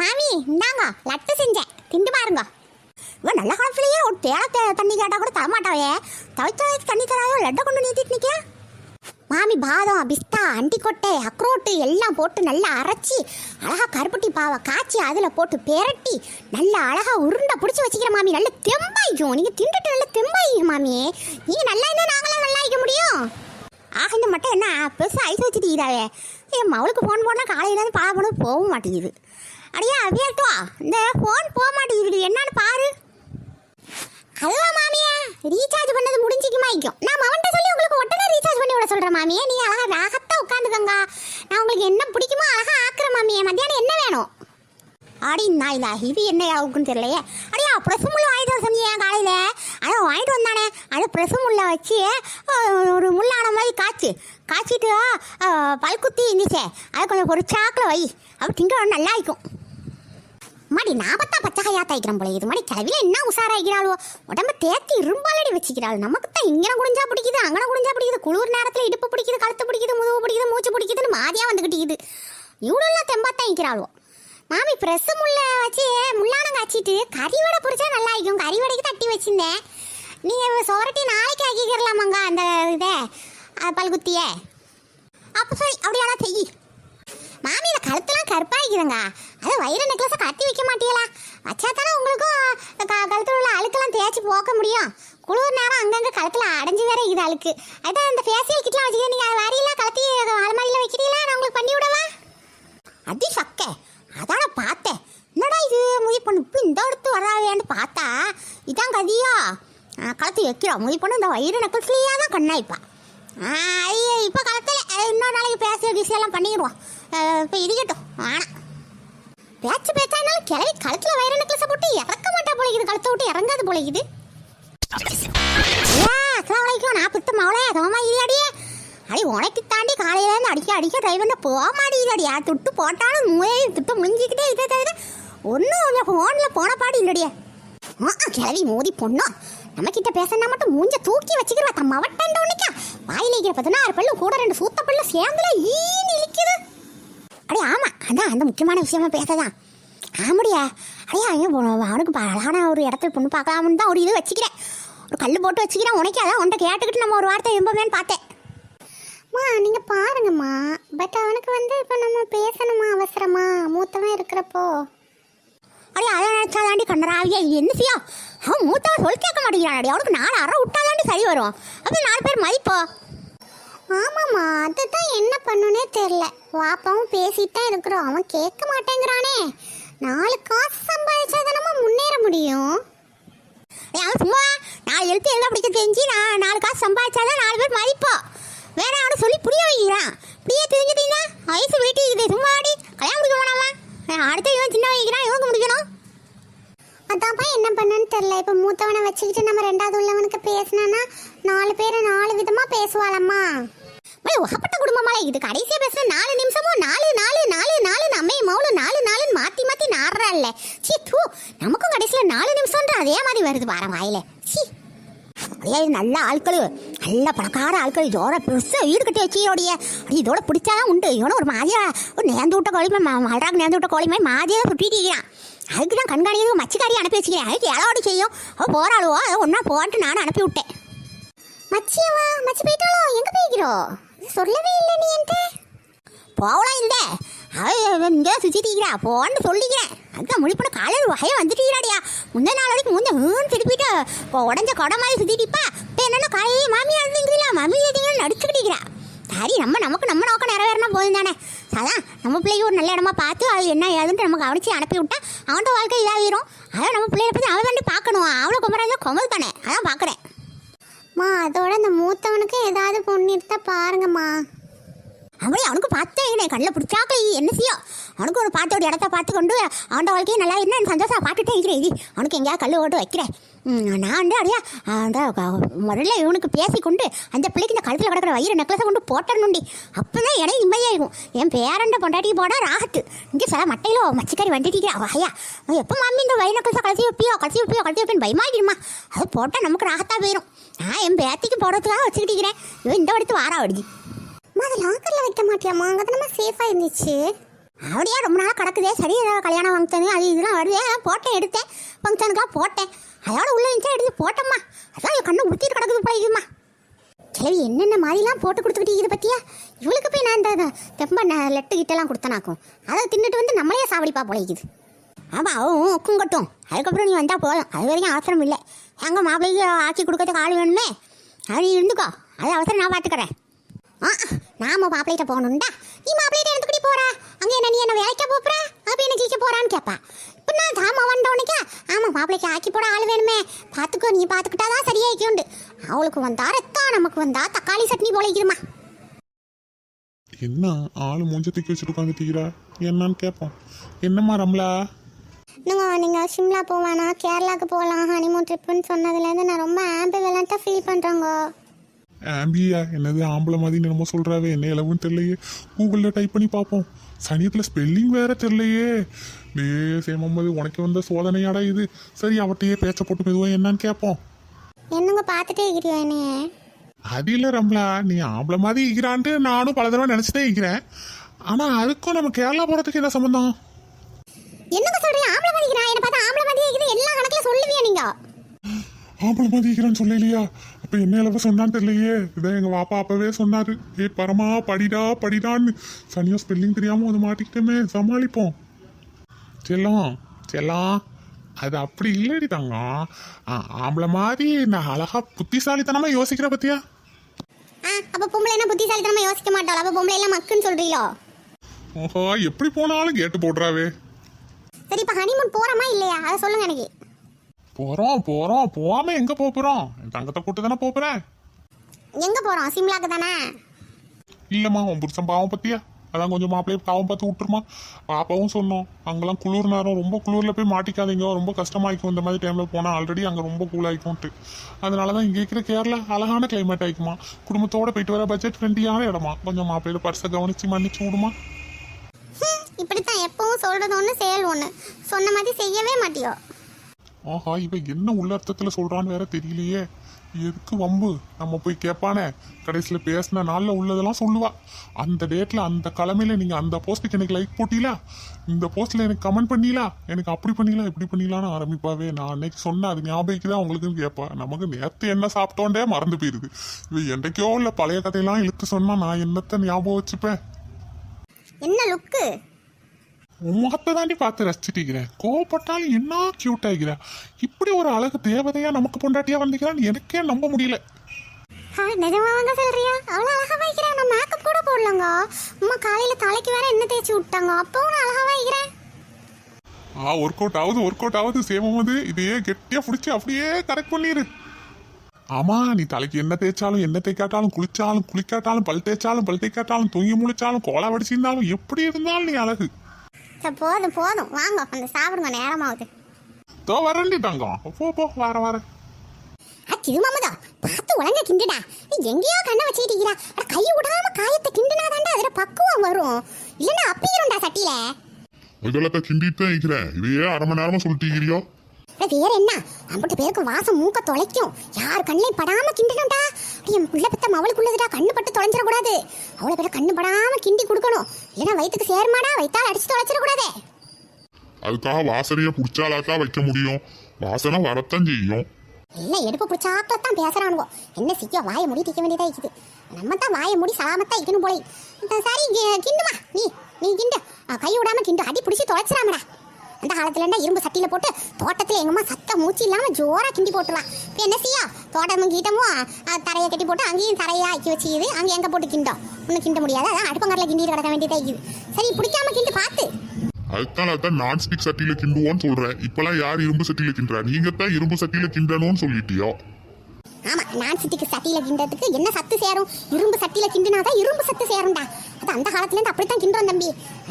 மாமி இந்தாங்க லட்டு செஞ்சேன். திண்டு பாருங்க. இவன் நல்ல காலத்துலயே ஒரு தேவை தண்ணி கேட்டா கூட தரமாட்டாவே தவிச்ச தண்ணி தராயோ லட்டை கொண்டு நீத்திட்டு நிக்க மாமி பாதம் பிஸ்தா அண்டிக்கொட்டை அக்ரோட்டு எல்லாம் போட்டு நல்லா அரைச்சி அழகா கருப்பட்டி பாவை காய்ச்சி அதில் போட்டு பெரட்டி நல்லா அழகா உருண்டை பிடிச்சி வச்சுக்கிற மாமி. நல்ல தெம்பாயிக்கும் நீங்கள் திண்டுட்டு நல்லா தெம்பாயிக்கும் மாமி. நீங்கள் நல்லா இருந்தால் நாங்களாம் நல்லா இருக்க முடியும். ஆக இந்த மட்டும் என்ன பெருசாக ஐஸ் வச்சுட்டு இதாவே என் மவளுக்கு ஃபோன் போனால் காலையிலேருந்து பாட போன போக மாட்டேங்குது. அடியா அவியாட்டோ இந்த ஃபோன் போக மாட்டேங்குது என்னன்னு பாரு. அல்ல மாமியா. ரீசார்ஜ் பண்ணது முடிஞ்சிக்குமாய்க்கும் நான் அவன்கிட்ட சொல்லி உங்களுக்கு உடனே ரீசார்ஜ் பண்ணி விட சொல்கிறேன் மாமியா. நீ அழகாக ராகத்தான் உட்காந்துக்கங்க. நான் உங்களுக்கு என்ன பிடிக்குமோ அழகாக ஆக்குறேன் மாமியா. மத்தியானம் என்ன வேணும்? அடி நாயிலா இது என்ன ஆகுக்குன்னு தெரியலையே. அடியா ப்ரெஸ் முள்ள வாங்கிட்டு வர சொன்னியே காலையில். அதான் வாங்கிட்டு வந்தானே. அது ப்ரெஸ் முள்ளை வச்சு ஒரு முள்ளான மாதிரி காய்ச்சி. காய்ச்சிட்டு பல்குத்தி இருந்துச்சே அது கொஞ்சம் ஒரு சாக்கில் வை. அப்படி திங்க நல்லா இருக்கும். மாடி நாபத்தா பச்சைகையா தைக்கிறோம் போல. இது மாதிரி கிளவில என்ன உஷாராய்க்கிறாளோ உடம்ப தேத்தி இரும்பாலடி வச்சுக்கிறாள். நமக்கு தான் இங்கே குடிஞ்சா பிடிக்குது அங்கே குடிஞ்சா பிடிக்குது குளிர் நேரத்துல இடுப்பு பிடிக்குது கழுத்து பிடிக்குது முதுகு பிடிக்குது மூச்சு பிடிக்குதுன்னு மாதிரியா வந்துகிட்டு இவ்வளோலாம் தெம்பாத்தான் இருக்கிறாளோ மாமி பிரஸ் முள்ள வச்சு முள்ளானம் காய்ச்சிட்டு கறி வடை பொரிச்சா நல்லா இருக்கும். கறி வடைக்கு தட்டி வச்சிருந்தேன். நீங்கள் சோரட்டி நாளைக்கு ஆக்கிக்கிறலாமாங்க அந்த இதை அஹ், பல்குத்தியை? அப்போ சரி அப்படியெல்லாம் செய்யி மாமி இந்த கழுத்தெல்லாம் கருப்பாகிக்கிறங்க அது வயிறு நெக்லஸை கட்டி வைக்க மாட்டீங்களா வச்சா தானே உங்களுக்கும் க- கழுத்துல உள்ள அழுக்கெல்லாம் தேய்ச்சி போக்க முடியும். குளிர் நேரம் அங்கங்கே கழுத்தில் அடைஞ்சு வேற இது அழுக்கு. அதான் இந்த ஃபேஷியல் கிட்லாம் வச்சுக்க நீங்கள் அது வரையிலாம் கலத்தி அலமாரியில் வைக்கிறீங்களா? நான் உங்களுக்கு பண்ணி விடவா? அடி சக்கே. அதான் பார்த்தேன். என்னடா இது? முடி பொண்ணு இப்போ இந்த இடத்து வராவேன்னு பார்த்தா இதான் கதியா? கலத்தி வைக்கிறோம் முடி பொண்ணு இந்த வயிறு நெக்லஸ்லேயே தான் கண்ணாய்ப்பா. ஐயோ இப்போ கலத்தில் இன்னொரு நாளைக்கு பேசிய விஷயம்லாம் பண்ணிடுவோம். இப்போ இருக்கட்டும் ஆனால் பேச்சு பேச்சானாலும் கிளவி கழுத்துல வயிறு நெக்லஸை போட்டு இறக்க மாட்டா போலக்குது கழுத்தை விட்டு இறங்காது போலக்குது ஏ நான் பித்து மவளே தோமா இல்லடியே அடி உனக்கு தாண்டி காலையில இருந்து அடிக்க அடிக்க டிரைவர் போக மாட்டேங்குதடியா துட்டு போட்டாலும் மூலையை துட்டு முடிஞ்சிக்கிட்டே இதே தவிர ஒன்றும் ஃபோனில் போன பாடு இல்லடியே ஆ கிளவி மோதி பொண்ணோ? நம்ம கிட்ட பேசினா மட்டும் மூஞ்ச தூக்கி வச்சுக்கிறவா தம்ம அவட்டண்ட உனக்கா வாயில இருக்கிற பதினாறு பல்லு கூட ரெண்டு சூத்த பல்லு சேர்ந்துல ஈன்னு இழிக்குது. அடே ஆமா. அதான் அந்த முக்கியமான விஷயமா பேசதான். ஆமாடியா அடையா அவனுக்கு அழகான ஒரு இடத்துல பொண்ணு பார்க்கலாம்னு தான் ஒரு இது வச்சுக்கிறேன். ஒரு கல் போட்டு வச்சுக்கிறேன். உனக்கு அதான் உன்ட்ட கேட்டுக்கிட்டு நம்ம ஒரு வார்த்தை எம்பமேன்னு பார்த்தேன். மா நீங்க பாருங்கம்மா. பட் அவனுக்கு வந்து இப்போ நம்ம பேசணுமா அவசரமா? மூத்தவன் இருக்கிறப்போ. அடே அதை நினைச்சாதாண்டி கண்ணராவியா. இது என்ன செய்யும் அவன் மூத்தவன் சொல் கேட்க மாட்டேங்கிறான். அவனுக்கு நாலு அரை விட்டாதாண்டி சரி வரும். அப்போ நாலு பேர் மதிப்போ? ஆமாம்மா அதுதான் என்ன பண்ணுனே தெரில வாப்பாவும் பேசிட்டு தான் இருக்கிறோம். அவன் கேட்க மாட்டேங்கிறானே. நாலு காசு சம்பாதிச்சா தானம்மா முன்னேற முடியும்? சும்மா நான் எழுத்து எழுத படிக்க தெரிஞ்சு நான் மாத்தி சி சீ தூ நமக்கும் கடைசியில நாலு நிமிஷம்ன்ற அதே மாதிரி வருது பாரு வாயில. சி அதே நல்ல ஆட்கள். நல்ல பணக்கார ஆட்கள். இதோட பெருசா வீடு கட்டி வச்சியோடைய இதோட பிடிச்சாதான் உண்டு. இவனும் ஒரு மாதிரியா ஒரு நேர்ந்து விட்ட கோழி மல்றாங்க நேர்ந்து விட்ட கோழி மாதிரி மாதிரியா சுட்டிட்டு அதுக்கு தான் கண்காணிக்கிறது மச்சிக்காரி அனுப்பி வச்சுக்கிறேன். அதுக்கு ஏழோடு செய்யும். அவள் போராளுவோ அதை ஒன்றா போட்டு நானும் அனுப்பி விட்டேன். மச்சியவா மச்சி போயிட்டாலோ எங்கே போய்க்கிறோம் சொல்லவே இல்லை நீ என்கிட்ட. போகலாம் இல்லை? அவ இங்கே இருக்கிறா. போன்னு சொல்லிக்கிறேன். அதுதான் முழிப்புன காலையில் வகையை வந்துட்டீங்களாடியா? முந்த நாள் வரைக்கும் முந்த மூணு திருப்பிட்டு இப்போ உடஞ்ச கொடை மாதிரி சுற்றிட்டிப்பா இப்போ என்னென்ன காலையே மாமியா இருந்தீங்களா மாமி இருந்தீங்களா நடிச்சுக்கிட்டீங்களா சரி நம்ம நமக்கு நம்ம நோக்கம் நிறைவேறினா போதும் தானே அதான் நம்ம பிள்ளைக்கு ஒரு நல்ல இடமா பார்த்து அது என்ன ஏதுன்ட்டு நம்ம கவனிச்சு அனுப்பி விட்டா அவன்கிட்ட வாழ்க்கை இதாகிரும். அதான் நம்ம பிள்ளைய பற்றி அவன் தாண்டி பார்க்கணும்? அவளை குமரா கொமல் தானே. அதான் பார்க்குறேன். மா அதோட இந்த மூத்தவனுக்கு ஏதாவது பொண்ணு இருந்தால் பாருங்கம்மா. அவனே அவனுக்கு பார்த்தேன் என்ன கண்ணில் பிடிச்சாக்க என்ன செய்யும்? அவனுக்கு ஒரு பார்த்த ஒரு இடத்த பார்த்து கொண்டு அவன் வாழ்க்கையை நல்லா என்ன சந்தோஷம் பார்த்துட்டே இருக்கிறேன் இது அவனுக்கு எங்கேயா கல் ஓட்டு வைக்கிறேன். நான் வந்து அப்படியா அந்த முதல்ல இவனுக்கு பேசி கொண்டு அந்த பிள்ளைக்கு இந்த கழுத்தில் கிடக்கிற வயிறு நெக்லஸை கொண்டு போட்டணுண்டி. அப்போ தான் எனக்கு நிம்மதியாகும் என் பேரண்ட பொண்டாட்டி போட ராகத்து. இங்கே சில மட்டையில் மச்சிக்காரி வந்துட்டு வகையா எப்போ மம்மி இந்த வயிறு நெக்லஸை கலசி வைப்பியோ கலசி வைப்பியோ கலசி வைப்பேன் பயமாகிடுமா அது போட்டால் நமக்கு ராகத்தாக போயிடும் நான் என் பேத்திக்கு போடுறதுக்காக வச்சுக்கிட்டு இருக்கிறேன். இவன் இந்த வடித்து வாரா வருது அம்மா அதை லாக்கரில் வைக்க மாட்டியாம்மா. அங்கே நம்ம சேஃபாக இருந்துச்சு. அப்படியே ரொம்ப நாளாக கிடக்குதே. சரி ஏதாவது கல்யாணம் ஃபங்க்ஷனு அது இதெல்லாம் வருதே. போட்டேன் எடுத்தேன். ஃபங்க்ஷனுக்கெல்லாம் போட்டேன். அதோட உள்ள இருந்துச்சா எடுத்து போட்டோம்மா. அதான் என் கண்ணு உடுத்திட்டு கிடக்குது போய்க்குமா கிழவி என்னென்ன மாதிரிலாம் போட்டு கொடுத்துக்கிட்டு இது பற்றியா இவளுக்கு போய் நான் இந்த தெம்ப லெட்டு கிட்டலாம் கொடுத்தனாக்கும். அதை தின்னுட்டு வந்து நம்மளே சாவடிப்பா போலைக்குது ஆமாம் அவன் உக்குங்கட்டும் அதுக்கப்புறம் நீ வந்தால் போதும். அது வரைக்கும் அவசரம் இல்லை. எங்கள் மாப்பிள்ளைக்கு ஆக்கி கொடுக்கறதுக்கு ஆள் வேணுமே. அது இருந்துக்கோ. அது அவசரம் நான் பார்த்துக்கிறேன் நாம மாப்பிள்ளைகிட்ட போகணுண்டா நீ மாப்பிள்ளைகிட்ட எடுத்துக்கிட்டு போறா அங்கே என்ன நீ என்ன வேலைக்க போப்புற? அப்போ என்ன ஜெயிக்க போறான்னு கேட்பா இப்போ நான் தாமா வந்தவனுக்கா ஆமாம் மாப்பிள்ளைக்கு ஆக்கி போட ஆள் வேணுமே. பார்த்துக்கோ நீ பார்த்துக்கிட்டா தான் சரியாயிக்குண்டு அவளுக்கு வந்தா ரத்தம் நமக்கு வந்தா தக்காளி சட்னி போலைக்குதுமா என்ன ஆளு மூஞ்ச தூக்கி வச்சுட்டு உட்காந்துட்டீரா என்னன்னு கேட்போம் என்னம்மா ரம்லா? நீங்கள் நீங்கள் சிம்லா போவானா? கேரளாவுக்கு போகலாம் ஹனிமூன் ட்ரிப்புன்னு சொன்னதுலேருந்து நான் ரொம்ப ஆம்பிவலண்ட்டாக ஃபீல் பண்ணுறேங்க ஆம்பியா என்னது ஆம்பளை மாதிரி என்னமோ சொல்றாவே என்ன இளவுன்னு தெரியலையே. கூகுளில் டைப் பண்ணி பார்ப்போம். சனியத்தில் ஸ்பெல்லிங் வேற தெரியலையே. டே சேமம்போது உனக்கு வந்த சோதனையாடா இது. சரி அவட்டையே பேச்ச போட்டு மெதுவாக என்னன்னு கேட்போம். என்னங்க பார்த்துட்டே இருக்கிறியா என்னைய? அது இல்லை ரம்லா நீ ஆம்பளை மாதிரி இருக்கிறான்ட்டு நானும் பல தடவை நினச்சிட்டே இருக்கிறேன். ஆனால் அதுக்கும் நம்ம கேரளா போகிறதுக்கு என்ன சம்மந்தம் என்னங்க சொல்றீங்க? ஆம்பளை மாதிரி நான் என்ன பார்த்தா ஆம்பளை மாதிரி இருக்குது. எல்லா கணக்கில் சொல்லுவியா நீங்கள் ஆம்பளை மாதிரி இருக்கிறான்னு சொல்லலையா? அப்ப என்ன அளவு சொன்னான்னு தெரியலையே. இதான் எங்க வாப்பா அப்பவே சொன்னாரு. ஏய் பரமா படிடா படிடான்னு. சனியா ஸ்பெல்லிங் தெரியாம வந்து மாட்டிக்கிட்டோமே. சமாளிப்போம். செல்லம் செல்லம். அது அப்படி இல்லடி தங்கம் ஆ, ஆம்பளை மாதிரி நான் அழகா புத்திசாலித்தனமா யோசிக்கிற பத்தியா? அப்போ பொம்பளை என்ன புத்திசாலித்தனமா யோசிக்க மாட்டாள்? அப்போ பொம்பளை எல்லாம் மக்குன்னு சொல்றீங்களோ? ஓஹோ எப்படி போனாலும் கேட்டு போடுறாவே. சரி இப்போ ஹனிமூன் போகிறோமா இல்லையா? அதை சொல்லுங்க எனக்கு. போறோம் போறோம் போகாம எங்க போப் போறோம்? என் தங்கத்தை கூட்டு தானே போறேன். எங்கே போகிறோம் சிம்லாக்கு தானே? இல்லம்மா உன் புருஷன் பாவம் பத்தியா? அதான் கொஞ்சம் மாப்பிள்ளைய பாவம் பார்த்து விட்டுருமா? பாப்பாவும் சொன்னோம் அங்கெல்லாம் குளிர் நேரம் ரொம்ப குளிர்ல போய் மாட்டிக்காதீங்க ரொம்ப கஷ்டமாயிக்கும் இந்த மாதிரி டைம்ல போனா ஆல்ரெடி அங்க ரொம்ப கூல் ஆயிக்கும்ட்டு. அதனால தான் இங்க இருக்கிற கேரளா அழகான கிளைமேட் ஆயிக்குமா? குடும்பத்தோட போயிட்டு வர பட்ஜெட் ஃப்ரெண்ட்லியான இடமா? கொஞ்சம் மாப்பிள்ளையில பர்ஸை கவனிச்சு மன்னிச்சு விடுமா? இப்படித்தான் எப்பவும் சொல்றது ஒன்று செயல் ஒன்று சொன்ன மாதிரி செய்யவே மாட்டியோ? ஆஹா இவ என்ன உள்ளர்த்தத்துல சொல்றான்னு வேற தெரியலையே. எதுக்கு வம்பு? நம்ம போய் கேட்பானே கடைசியில் பேசின நாளில் உள்ளதெல்லாம் சொல்லுவா. அந்த டேட்டில் அந்த கிழமையில நீங்கள் அந்த போஸ்ட்டுக்கு எனக்கு லைக் போட்டீங்களா இந்த போஸ்ட்டில் எனக்கு கமெண்ட் பண்ணீங்களா எனக்கு அப்படி பண்ணீங்களா இப்படி பண்ணீங்களான்னு ஆரம்பிப்பாவே. நான் அன்னைக்கு சொன்னேன் அது ஞாபகம் தான் உங்களுக்குன்னு கேட்பா நமக்கு நேற்று என்ன சாப்பிட்டோண்டே மறந்து போயிருது இவ என்றைக்கோ இல்லை பழைய கதையெல்லாம் இழுத்து சொன்னால் நான் என்னத்தை ஞாபகம் வச்சுப்பேன்? என்ன லுக்கு உன் முகத்தை தாண்டி பார்த்து ரசிச்சுட்டிக்கிறேன் கோவப்பட்டாலும் என்ன கியூட் ஆகிக்கிறா இப்படி ஒரு அழகு தேவதையா நமக்கு பொண்டாட்டியா வந்திக்கிறான்னு எனக்கே நம்ப முடியல. நிஜமாவாங்க சொல்றியா அவ்வளோ அழகா வைக்கிறேன் நான் மேக்கப் கூட போடலங்க. அம்மா காலையில் தலைக்கு வேற என்ன தேய்ச்சி விட்டாங்க. அப்பவும் அழகா வைக்கிறேன் ஆ ஒர்க் அவுட் ஆகுது ஒர்க் அவுட் ஆகுது சேமது இதையே கெட்டியா பிடிச்சி அப்படியே கரெக்ட் பண்ணிரு. ஆமா நீ தலைக்கு என்ன தேய்ச்சாலும் என்ன தேய்க்காட்டாலும் குளிச்சாலும் குளிக்காட்டாலும் பல் தேய்ச்சாலும் பல் தேய்க்காட்டாலும் தூங்கி முழிச்சாலும் கோலா வடிச்சிருந்தாலும் எப்படி இருந்தாலும் நீ அழகு. சரி போதும் போதும். வாங்க வந்து சாப்பிடுங்க நேரமாகுது. தோ வரண்டி தங்கம். போ போ வர வர ஆ திருமாமதா பார்த்து உடனே கிண்டுடா. நீ எங்கேயோ கண்ணை வச்சுக்கிட்டு இருக்கிறா கையை விடாம காயத்தை கிண்டுனாதாண்டா அதுல பக்குவம் வரும். இல்லைன்னா அப்பிடும்டா சட்டியில. முதலத்தை கிண்டிட்டு தான் இருக்கிறேன் இதையே அரை மணி நேரமா சொல்லிட்டு இருக்கிறியோ? வேற என்ன? அம்பிட்டு பேருக்கு வாசம் மூக்க தொலைக்கும். யார் கண்ணையும் படாம கிண்டணும்டா? என் புள்ள பத்தம் அவளுக்குள்ளதுடா கண்ணு பட்டு தொலைஞ்சிடக்கூடாது. அவ்வளோ பேர கண்ணு படாம கிண்டி கொடுக்கணும். இல்லைன்னா வயிற்றுக்கு சேர்மாடா வைத்தால் அடிச்சு தொலைச்சிடக்கூடாதே அதுக்காக வாசனையை பிடிச்சாலாக்கா வைக்க முடியும். வாசனை வரத்தான் செய்யும். இல்லை எடுப்பு பிடிச்சாக்கல தான் பேசுறானுவோ. என்ன செய்ய வாயை மூடி திக்க வேண்டியதா இருக்குது. நம்ம தான் வாயை மூடி சலாமத்தா இருக்கணும் போல சரி கிண்டுமா? நீ நீ கிண்டு. கை விடாம கிண்டு. அடி பிடிச்சி தொலைச்சிடாமடா. அந்த காலத்துல இரும்பு சட்டியில போட்டு தோட்டத்துல எங்கம்மா சத்த மூச்சு இல்லாம ஜோரா கிண்டி போட்டுலாம் இப்போ என்ன செய்யா? தோட்டமும் கீட்டமும் தரையை கட்டி போட்டு அங்கேயும் தரையா ஆக்கி வச்சுக்குது. அங்கே எங்க போட்டு கிண்டோம்? ஒன்றும் கிண்ட முடியாது. அதான் அடுப்பங்கரில் கிண்டிட்டு கிடக்க வேண்டியதா இருக்குது. சரி பிடிக்காம கிண்டு பார்த்து அதுதான் அதான் ஸ்டிக் சட்டியில கிண்டுவோன்னு சொல்றேன். இப்பெல்லாம் யார் இரும்பு சட்டியில கிண்டுறா? நீங்க தான் இரும்பு சட்டியில கிண்டணும்னு சொல்லிட்டியோ? ஆமா நான் சிட்டிக்கு சட்டியில கிண்டறதுக்கு என்ன சத்து சேரும்? இரும்பு சட்டியில கிண்டுனாதான் இரும்பு சத்து சேரும்டா. அது அந்த காலத்துல இருந்து அப்படித்தான் கிண்டுறோம் தம்பி.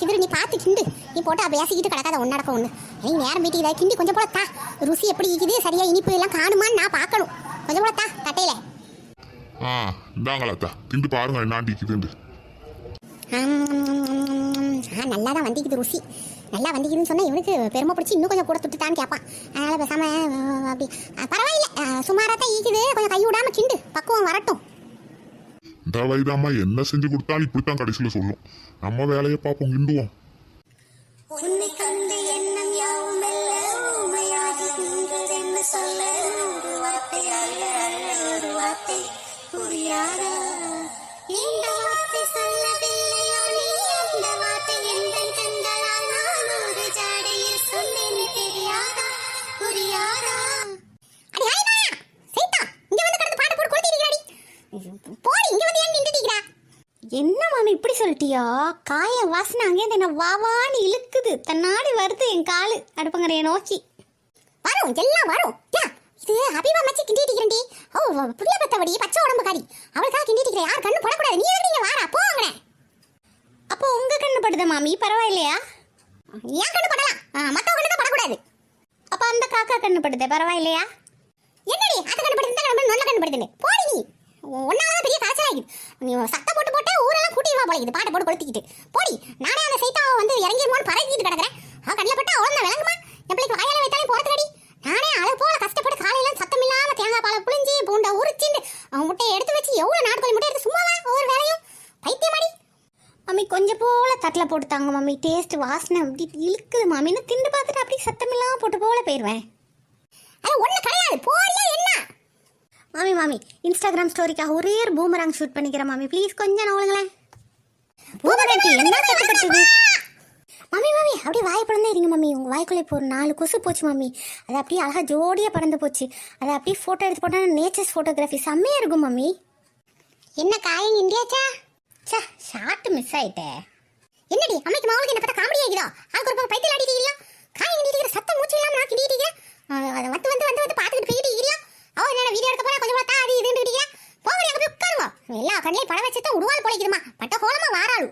கிதிரு நீ பார்த்து கிண்டு. நீ போட்டு பேசிக்கிட்டு கிடக்காத ஒன்னடக்க ஒண்ணு. நீ நேரம் வீட்டுக்கு இதை கிண்டி கொஞ்சம் போல தா. ருசி எப்படி இருக்குது? சரியா இனிப்பு எல்லாம் காணுமான்னு நான் பார்க்கணும். கொஞ்சம் போல தா தட்டையில. ஆ இந்தாங்களாத்தா திண்டு பாருங்க என்னாண்டிக்குதுண்டு ஆ நல்லா தான் வந்திக்குது ருசி. நல்லா வந்திக்குதுன்னு சொன்னால் இவனுக்கு பெருமை பிடிச்சி இன்னும் கொஞ்சம் கூட துட்டுட்டான்னு கேட்பான் அதனால் பேசாம அப்படி. பரவாயில்ல. சுமாராக தான் ஈக்குது. கொஞ்சம் கை விடாமல் கிண்டு. பக்குவம் வரட்டும். இந்த வயதாம்மா என்ன செஞ்சு கொடுத்தாலும் இப்படித்தான் கடைசியில் சொல்லும். நம்ம வேலையை பார்ப்போம் கிண்டுவோம். உன்னை கண்டு எண்ணம் சொல்ல? ஒரு வார்த்தை அல்ல அல்ல ஒரு வார்த்தை. புரியாத? சொல்லிட்டியா? காய வாசனை அங்கே என்ன வாவான்னு இழுக்குது. தன்னாடி வருது என் காலு. அடுப்பங்கரையை நோக்கி. வரும் எல்லாம் வரும். யா, இது அபிவா மச்சி கிண்டிட்டு ஓ புள்ள பத்தவடி பச்சை உடம்புக்காரி அவளுக்காக கிண்டிட்டு யார் கண்ணு படக்கூடாது. நீ எதுக்கு வாரா போங்கண்ணே அப்போ உங்க கண்ணு படுத மாமி? பரவாயில்லையா? என் கண்ணு படலாம். ஆ, கண்ணு தான் படக்கூடாது. அப்ப அந்த காக்கா கண்ணு படுதே பரவாயில்லையா? என்னடி அந்த கண்ணு படுது இந்த கண்ணு நல்ல கண்ணு படுதுன்னு. போடி நீ. ஒன்னாவது பெரிய காய்ச்சலாகிது நீ சத்தம் போட்டு போட்டு ஊரெல்லாம் கூட்டிடுவா போல இது பாட்டை போட்டு கொளுத்திக்கிட்டு. போடி நானே அந்த சைத்தாவை வந்து இறங்கிடுமோன்னு பறக்கிட்டு கிடக்குறேன். அவ கண்ணில் பட்டா அவ்வளோ விளங்குமா? என் பிள்ளைக்கு வாயால வைத்தாலே போகிறதுக்கடி நானே அதை போல கஷ்டப்பட்டு காலையில சத்தம் இல்லாம தேங்காய் பாலை புளிஞ்சு பூண்டை உரிச்சின்னு அவன் முட்டையை எடுத்து வச்சு எவ்வளோ நாட்கள் முட்டை எடுத்து சும்மாவா ஒவ்வொரு வேலையும்? பைத்தியமாடி. மம்மி கொஞ்சம் போல தட்டில் போட்டு தாங்க மம்மி. டேஸ்ட் வாசனை அப்படி இழுக்குது மாமின்னு திண்டு பார்த்துட்டு அப்படியே சத்தம் போட்டு போல போயிடுவேன் அது ஒன்றும் கிடையாது. போறியா என்ன? மாமி மாமி இன்ஸ்டாகிராம் ஸ்டோரிக்காக ஒரே ஒரு பூமராங் ஷூட் பண்ணிக்கிறேன் மாமி. ப்ளீஸ் கொஞ்சம் நவளுங்களேன். பூமராட்டி என்ன கட்டுப்பட்டுது மாமி மாமி அப்படியே வாய் பறந்தே இருங்க மம்மி உங்கள் வாய்க்குள்ளே இப்போ ஒரு நாலு கொசு போச்சு மம்மி அது அப்படியே அழகாக ஜோடியாக பறந்து போச்சு. அதை அப்படியே ஃபோட்டோ எடுத்து போட்டால் நேச்சர்ஸ் ஃபோட்டோகிராஃபி செம்மையாக இருக்கும் மம்மி என்ன காயம் இந்தியாச்சா சே? ஷார்ட் மிஸ் ஆயிட்டே. என்னடி அம்மைக்கு மாவுக்கு என்ன பார்த்தா காமெடி ஆகிதா அதுக்கு ஒரு பக்கம் பைத்தியம் ஆடிட்டீங்களா காய் கிண்டிட்டு சத்தம் மூச்சு இல்லாம நான் கிண்டிட்டீங்க அதை வந்து வந்து வந்து வந்து பார்த்துக்கிட்டு போய்கிட்டீங்களா அவ என்ன வீடியோ எடுக்க போனா கொஞ்சம் பார்த்தா அது இதுன்னு கிட்டீங்க போங்க அங்க போய் உட்காருங்க. எல்லா கண்ணிலையும் படம் வச்சு தான் உருவால் பொழைக்குதுமா பட்ட கோலமா வாராளு.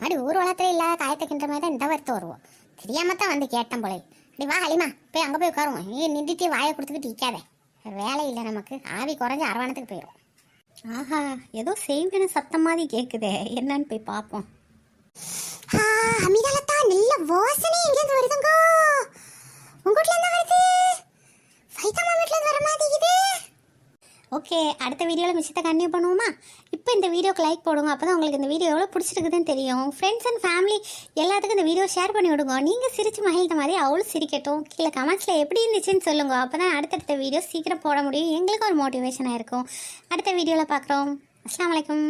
மறுபடி ஊர் வளத்துல இல்லாத காயத்தை மாதிரி தான் இந்த வருத்தம் வருவோம் தெரியாம தான் வந்து கேட்டேன் போலே. அப்படி வா ஹலிமா போய் அங்க போய் உட்காருவோம் நீ நின்றுட்டு வாயை கொடுத்துக்கிட்டு நிற்காதே வேலை இல்லை நமக்கு. ஆவி குறைஞ்சு அரவாணத்துக்கு போயிடும் ஆஹா ஏதோ செய்வன சத்தம் மாதிரி கேட்குதே என்னன்னு போய் பார்ப்போம் அமிதாலத்தா நல்ல வாசனை எங்கேருந்து வருதுங்க? உங்க வீட்ல இருந்து வருது ஃபைத்தா வீட்ல இருந்து வர மாட்டேங்குது ஓகே அடுத்த வீடியோவில் மிச்சத்தை கண்டினியூ பண்ணுவோமா? இப்போ இந்த வீடியோக்கு லைக் போடுங்க. அப்போ தான் உங்களுக்கு இந்த வீடியோ எவ்வளோ பிடிச்சிருக்குதுன்னு தெரியும். ஃப்ரெண்ட்ஸ் அண்ட் ஃபேமிலி எல்லாத்துக்கும் இந்த வீடியோ ஷேர் பண்ணி விடுங்க. நீங்கள் சிரிச்சு மகிழ்ந்த மாதிரி அவ்வளோ சிரிக்கட்டும். கீழே கமெண்ட்ஸில் எப்படி இருந்துச்சுன்னு சொல்லுங்க. அப்போ தான் அடுத்தடுத்த வீடியோ சீக்கிரம் போட முடியும். எங்களுக்கும் ஒரு மோட்டிவேஷனாக இருக்கும். அடுத்த வீடியோவில் பார்க்குறோம். அஸ்லாம் வலைக்கம்